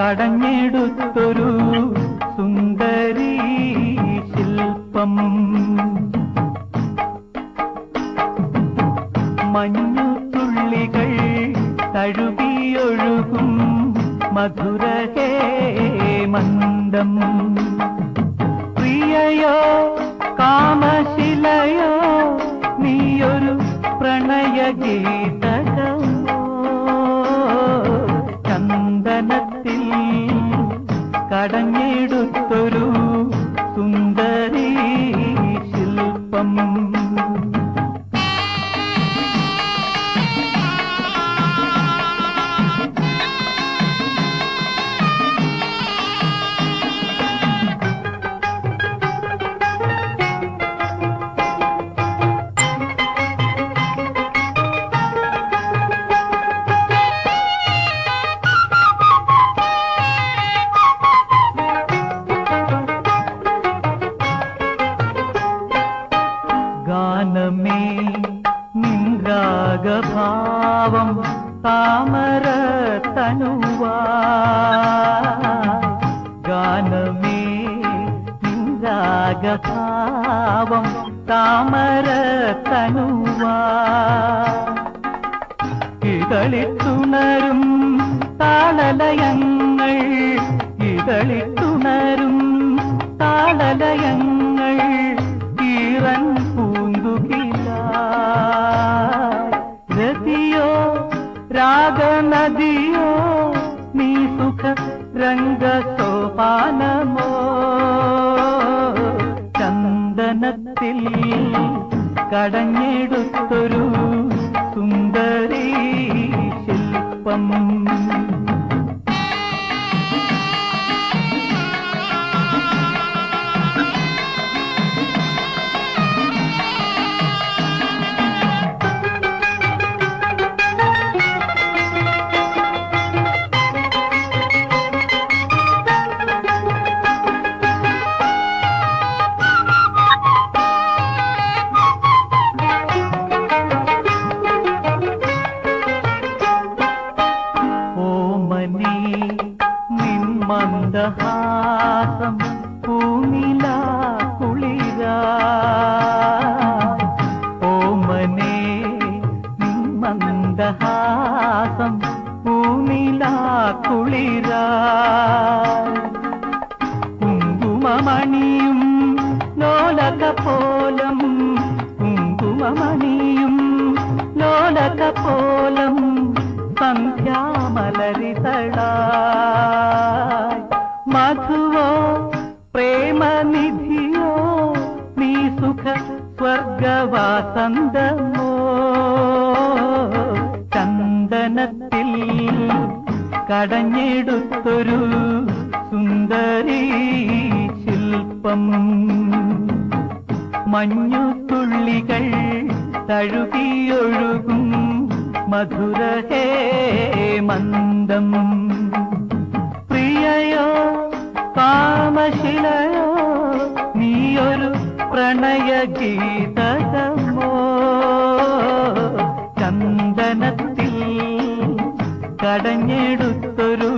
കടഞ്ഞെടുത്തൊരു സുന്ദരി ശില്പം. മഞ്ഞു തുള്ളികൾ തഴുകിയൊഴുകും മധുരഹേ മന്ദം പ്രിയയോ കാമശിലയോ നീയൊരു പ്രണയഗീതകമോ കടഞ്ഞെടുത്തൊരു നിൻരാഗഭാവം താമര തനുവാ ഗാനമേ നിൻരാഗഭാവം താമര തനുവാ ഇതളിത്തുണരും താളലയങ്ങൾ ഇതളിത്തുണരും താളലയങ്ങൾ നീ സുഖ രംഗസോപാനമോ ചന്ദനത്തിൽ കടഞ്ഞെടുത്തൊരു സുന്ദരീ ശില്പം. മന്ദഹാസം പൂനില കുളിര ഓമനെ നിൻ മന്ദഹാസം പൂനില കുളിര കുങ്കുമമണിയും ലോലക പോലം കുങ്കുമമണിയും ലോലക പോലം സന്ധ്യാമലരിതളായി ಪ್ರೇಮ പ്രേമനിധിയോ? നീ സുഖ സ്വർഗവാസന്തമോ? ചന്ദനത്തിൽ കടഞ്ഞെടുത്തൊരു സുന്ദരി ശില്പം. മഞ്ഞുതുള്ളികൾ തഴുകിയൊഴുകും മധുരഹേ മന്ദം പ്രണയഗീതകമോ? ചന്ദനത്തിൽ കടഞ്ഞെടുത്തൊരു